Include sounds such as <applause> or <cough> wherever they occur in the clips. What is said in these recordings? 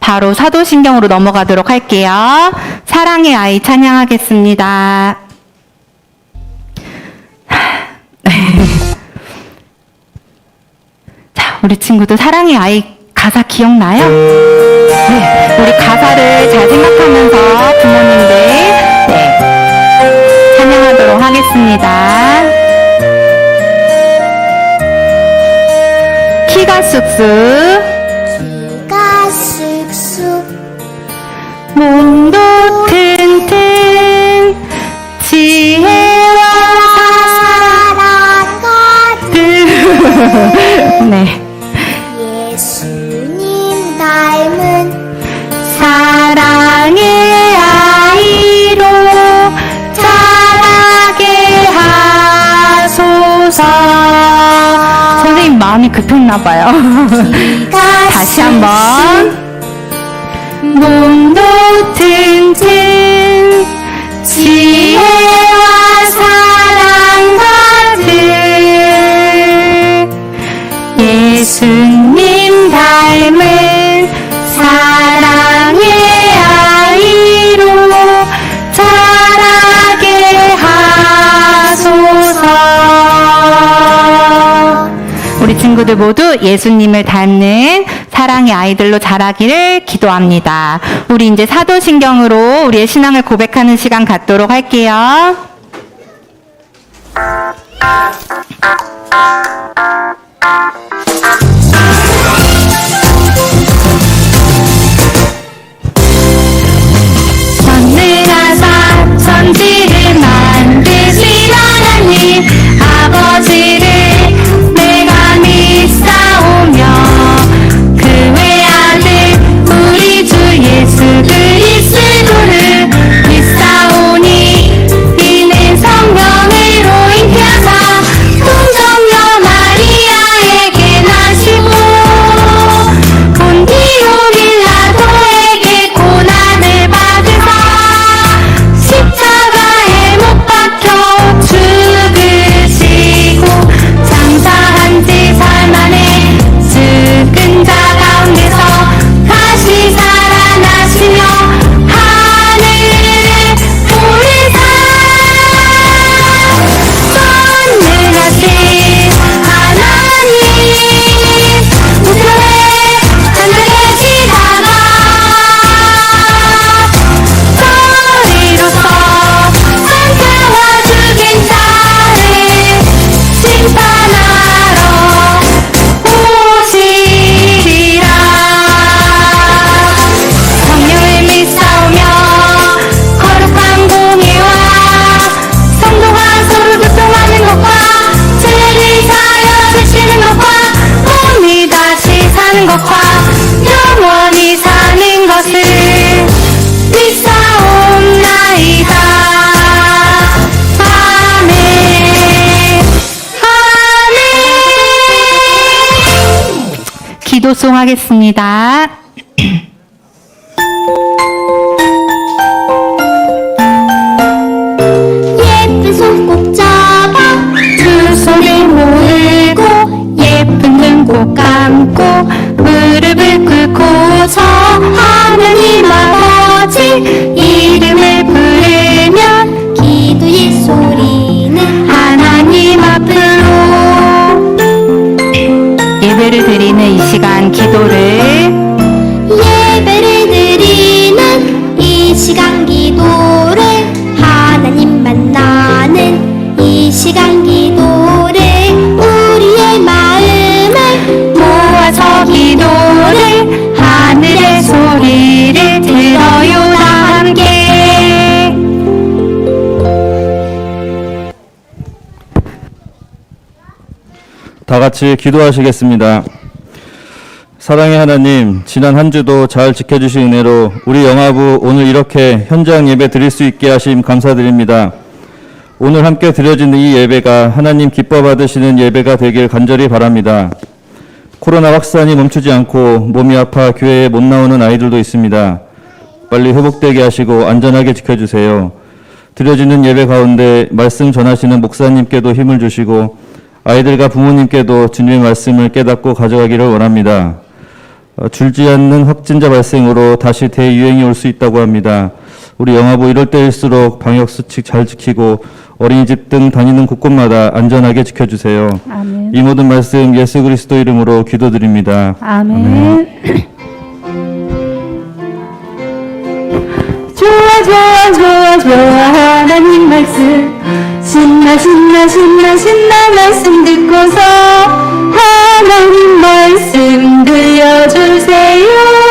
바로 사도신경으로 넘어가도록 할게요. 사랑의 아이 찬양하겠습니다. 자, 우리 친구들 사랑의 아이 가사 기억나요? 네, 우리 가사를 잘 생각하면서 부모님들 네, 찬양하도록 하겠습니다. 키가 쑥쑥 마음이 급했나 봐요. <laughs> 다시 한번. 몸도 튼튼 지혜 친구들 모두 예수님을 닮는 사랑의 아이들로 자라기를 기도합니다. 우리 이제 사도신경으로 우리의 신앙을 고백하는 시간 갖도록 할게요. 기도송 하겠습니다. 예쁜 손 꼭 잡아 두 손을 모으고 예쁜 눈 꼭 감고 무릎을 꿇고서 하나님 아버지 이름을 부르 기도를 예배를 드리는 이 시간 기도를 하나님 만나는 이 시간 기도를 우리의 마음을 모아서 기도를 하늘의 소리를 들어요 다 함께 다 같이 기도하시겠습니다. 사랑의 하나님, 지난 한 주도 잘 지켜주신 은혜로 우리 영화부 오늘 이렇게 현장 예배 드릴 수 있게 하심 감사드립니다. 오늘 함께 드려진 이 예배가 하나님 기뻐 받으시는 예배가 되길 간절히 바랍니다. 코로나 확산이 멈추지 않고 몸이 아파 교회에 못 나오는 아이들도 있습니다. 빨리 회복되게 하시고 안전하게 지켜주세요. 드려지는 예배 가운데 말씀 전하시는 목사님께도 힘을 주시고 아이들과 부모님께도 주님의 말씀을 깨닫고 가져가기를 원합니다. 어, 줄지 않는 확진자 발생으로 다시 대유행이 올 수 있다고 합니다. 우리 영화부 이럴 때일수록 방역 수칙 잘 지키고 어린이집 등 다니는 곳곳마다 안전하게 지켜주세요. 아멘. 이 모든 말씀 예수 그리스도 이름으로 기도드립니다. 아멘. 좋아 <clears throat> 좋아 좋아 좋아 하나님 말씀 신나 신나 신나 신나 말씀 듣고서 하나님 말씀 들려주세요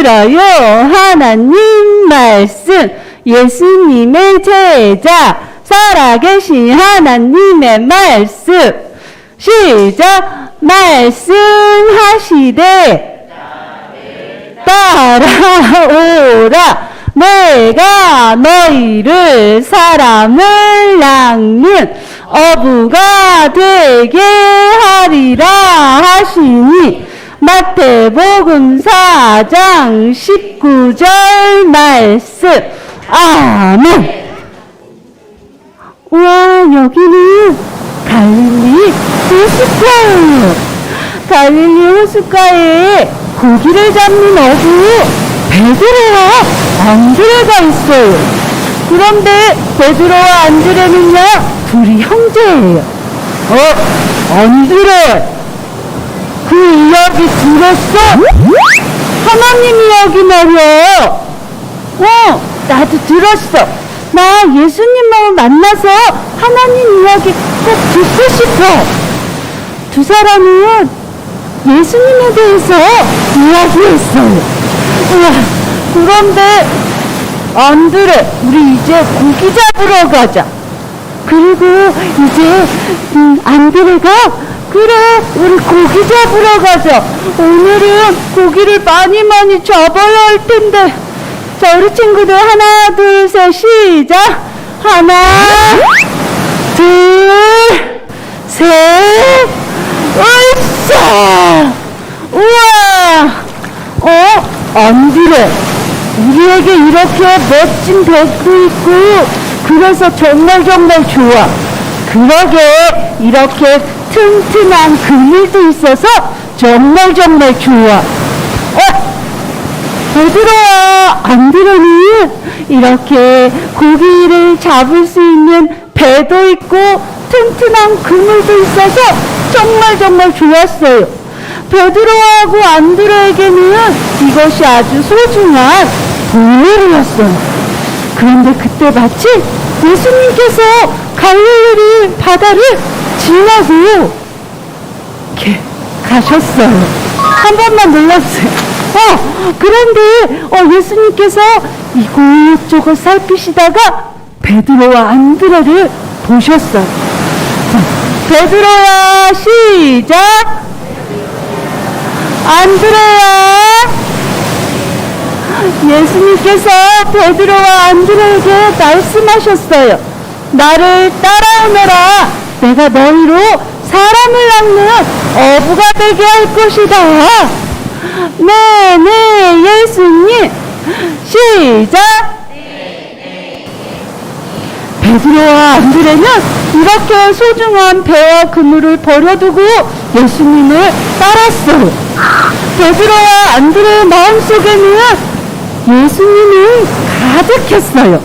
들어요. 하나님 말씀. 예수님의 제자. 살아계신 하나님의 말씀. 시작. 말씀하시되 따라오라. 내가 너희를 사람을 낚는 어부가 되게 하리라 하시니 마태복음 4장 19절 말씀. 아멘. 우와 여기는 갈릴리 호숫가예요 갈릴리 호숫가에 고기를 잡는 어부 베드로와 안드레가 있어요. 그런데 베드로와 안드레는요 둘이 형제예요. 어? 안드레 그 이야기 들었어? 하나님 이야기 말이야 어, 나도 들었어. 나 예수님을 만나서 하나님 이야기 꼭 듣고 싶어. 두 사람은 예수님에 대해서 이야기했어요. 우와, 그런데 안드레, 우리 이제 고기 잡으러 가자. 그리고 이제 음, 안드레가 그래 우리 고기 잡으러 가자. 오늘은 고기를 많이 많이 잡아야 할 텐데. 자 우리 친구들 하나 둘 셋 시작. 하나 둘 셋 으쌰 우와 어 안드레 우리에게 이렇게 멋진 배도 있고 그래서 정말 정말 좋아 그러게 이렇게 튼튼한 그늘도 있어서 정말 정말 좋아 어? 베드로와 안드레는 이렇게 고기를 잡을 수 있는 배도 있고 튼튼한 그물도 있어서 정말 정말 좋았어요. 베드로하고 안드레에게는 이것이 아주 소중한 보물이었어요. 그런데 그때 마치 예수님께서 갈릴리 바다를 지나고 이렇게 가셨어요. 한 번만 눌렀어요. 어, 그런데 어, 예수님께서 이곳저곳 살피시다가 베드로와 안드레를 보셨어요. 자, 베드로야 시작. 안드레야. 예수님께서 베드로와 안드레에게 말씀하셨어요. 나를 따라오너라. 내가 너희로 사람을 낚는 어부가 되게 할 것이다. 네, 네, 예수님. 시작. 베드로와 안드레는 이렇게 소중한 배와 그물을 버려두고 예수님을 따랐어요. 베드로와 안드레의 마음속에는 예수님이 가득했어요.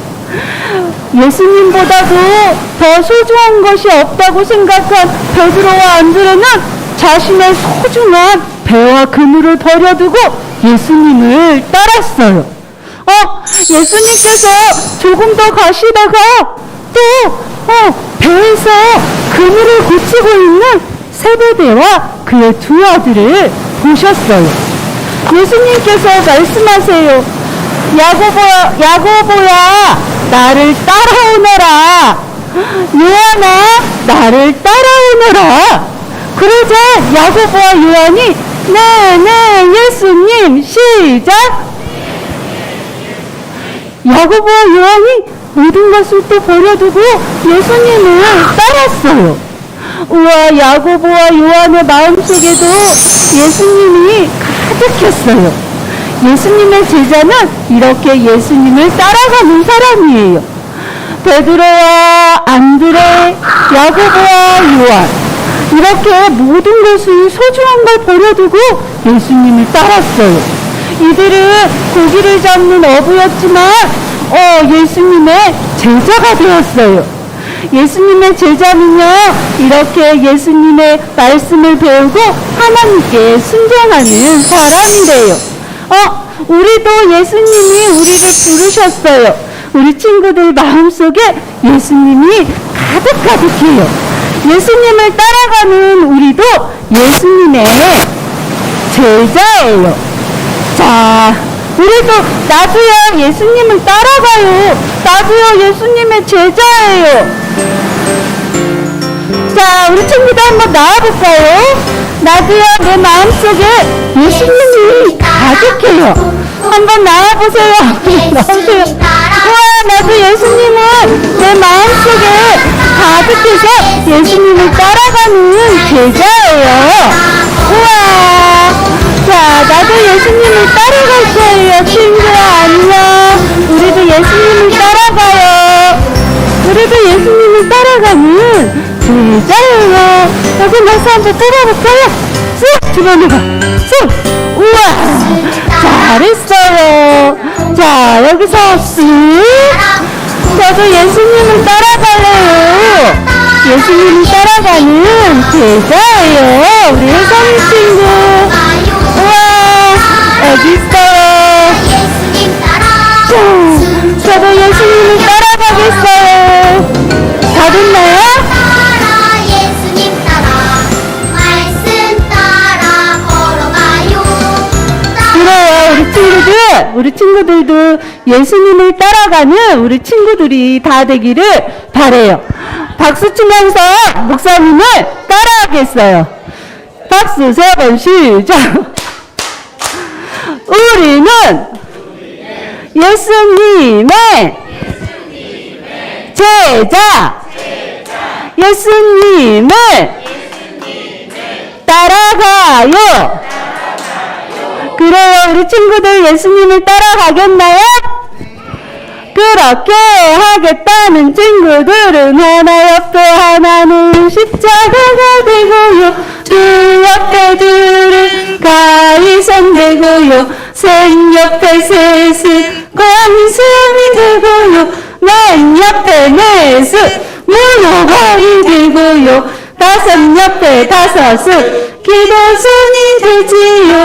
예수님보다도 더 소중한 것이 없다고 생각한 베드로와 안드레는 자신의 소중한 배와 그물을 버려두고 예수님을 따랐어요. 어, 예수님께서 조금 더 가시다가 또, 어, 배에서 그물을 고치고 있는 세베대와 그의 두 아들을 보셨어요. 예수님께서 말씀하세요. 야고보야, 야고보야, 나를 따라오너라. 요한아, 나를 따라오너라. 그러자 야고보와 요한이 네, 네, 예수님, 시작! 야고보와 요한이 모든 것을 또 버려두고 예수님을 따랐어요. 우와, 야고보와 요한의 마음속에도 예수님이 가득했어요. 예수님의 제자는 이렇게 예수님을 따라가는 사람이에요. 베드로와 안드레, 야고보와 요한 이렇게 모든 것을 소중한 걸 버려두고 예수님을 따랐어요. 이들은 고기를 잡는 어부였지만 어, 예수님의 제자가 되었어요. 예수님의 제자는요, 이렇게 예수님의 말씀을 배우고 하나님께 순종하는 사람이래요. 어, 우리도 예수님이 우리를 부르셨어요. 우리 친구들 마음속에 예수님이 가득가득해요. 예수님을 따라가는 우리도 예수님의 제자예요. 자, 우리도 나도요 예수님을 따라가요. 나도요 예수님의 제자예요. 자, 우리 친구들 한번 나와볼까요? 나도요 내 마음속에 예수님이 가득해요. 한번 나와보세요. 나오세요. 우와, 나도 예수님은 내 마음속에 가득해서 예수님을 따라가는 제자예요. 우와. 자, 나도 예수님을 따라갈 거예요. 친구야, 안녕. 우리도 예수님을 따라가요. 우리도 예수님을 따라가는 제자예요. 여기 나서 한번 따라볼까요? 쑥! 들어오가 쑥! 우와! 잘했어요. 자, 여기서 쑥! 저도 예수님을 따라갈래요. 예수님을 따라가는 제자예요. 우리 혜성이 친구. 우와! 여기 있어요. 저도 예수님을 따라가겠어요. 다 됐나요? 친구들. 우리 친구들도 예수님을 따라가는 우리 친구들이 다 되기를 바래요. 박수 치면서 목사님을 따라하겠어요. 박수 세 번 시작. 우리는 예수님의 제자, 예수님을 따라가요. 그래요, 우리 친구들 예수님을 따라가겠나요? 그렇게 하겠다는 친구들은 하나 옆에 하나는 십자가가 되고요. 두 옆에 둘은 가위선 되고요. 셋 옆에 셋은 권순이 되고요. 맨 옆에 넷은 문어가이 되고요 다섯 옆에 다섯은 기도순이 되지요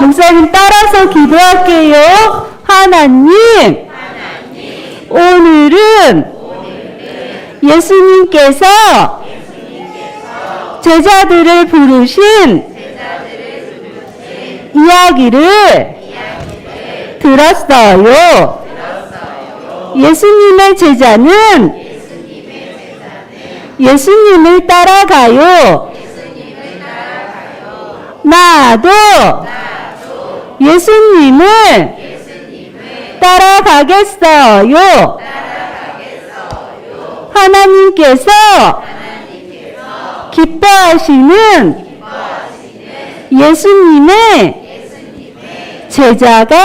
목사님 따라서 기도할게요 하나님 오늘은 예수님께서 제자들을 부르신 이야기를 들었어요. 예수님의 제자는 예수님을 따라가요. 나도 예수님을 따라가겠어요. 하나님께서 기뻐하시는 예수님의 제자가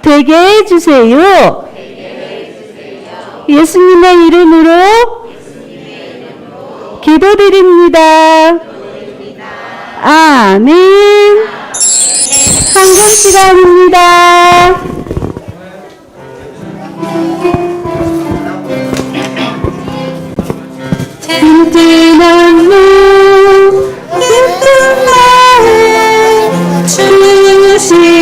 되게 해주세요. 예수님의 이름으로 기도드립니다. 아멘. 한국 시간입니다. 든든한 무 예쁜 마음 주신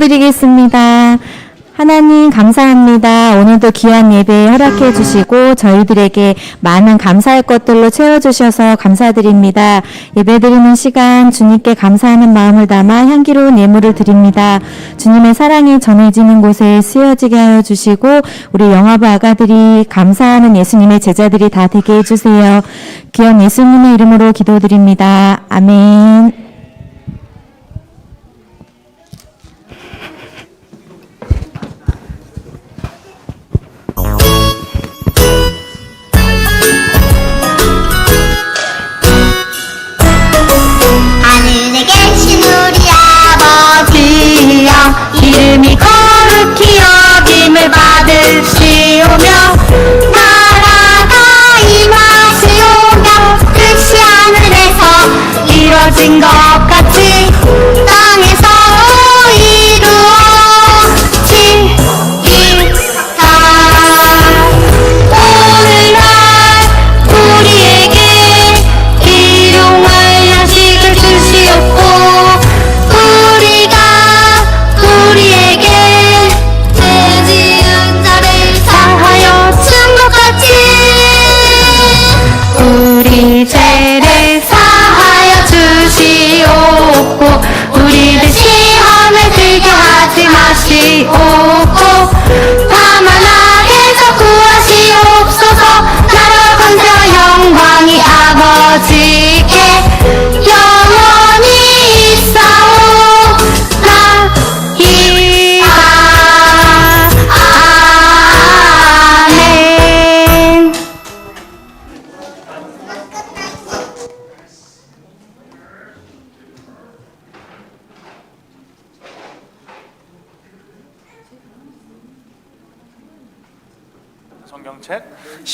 기도드리겠습니다. 하나님 감사합니다. 오늘도 귀한 예배 허락해 주시고 저희들에게 많은 감사할 것들로 채워 주셔서 감사드립니다. 예배 드리는 시간 주님께 감사하는 마음을 담아 향기로운 예물을 드립니다. 주님의 사랑이 전해지는 곳에 쓰여지게 하여 주시고 우리 영화부 아가들이 감사하는 예수님의 제자들이 다 되게 해 주세요. 귀한 예수님의 이름으로 기도드립니다. 아멘. 을 받으시오며 나라가 임하시오며 뜻이 하늘에서 이뤄진 것 같이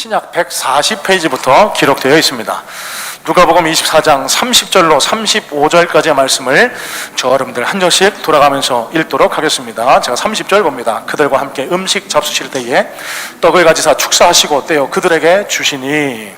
신약 140페이지부터 기록되어 있습니다. 누가복음 24장 30절로 35절까지의 말씀을 저 여러분들 한 절씩 돌아가면서 읽도록 하겠습니다. 제가 30절 봅니다. 그들과 함께 음식 잡수실 때에 떡을 가지사 축사하시고 떼어 그들에게 주시니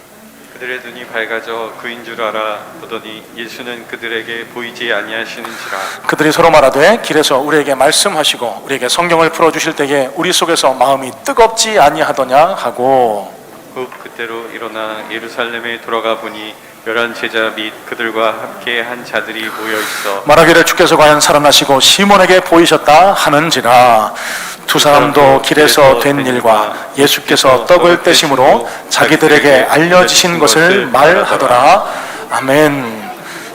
그들의 눈이 밝아져 그인 줄 알아 보더니 예수는 그들에게 보이지 아니하시는지라 그들이 서로 말하되 길에서 우리에게 말씀하시고 우리에게 성경을 풀어 주실 때에 우리 속에서 마음이 뜨겁지 아니하더냐 하고 곧 그때로 일어나 예루살렘에 돌아가 보니 열한 제자 및 그들과 함께 한 자들이 모여 있어 말하기를 주께서 과연 살아나시고 시몬에게 보이셨다 하는지라 두 사람도 길에서 된 일과 예수께서 떡을 떼심으로 자기들에게 알려지신 것을 말하더라. 아멘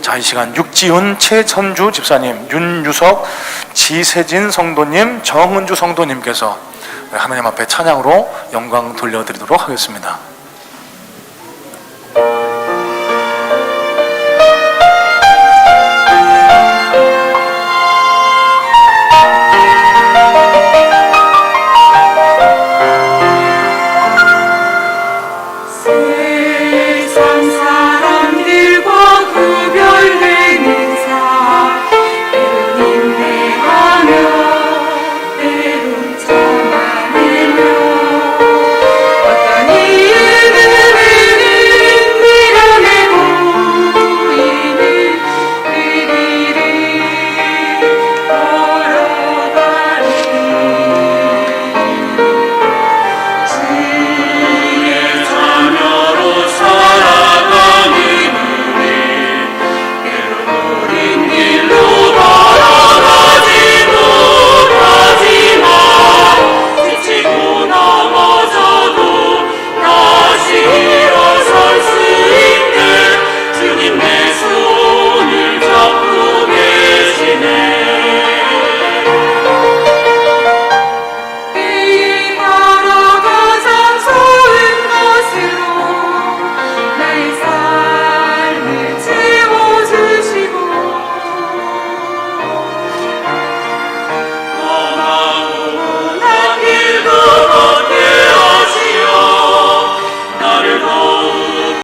자 이 시간 육지훈 최선주 집사님 윤유석 지세진 성도님 정은주 성도님께서 하나님 앞에 찬양으로 영광 돌려드리도록 하겠습니다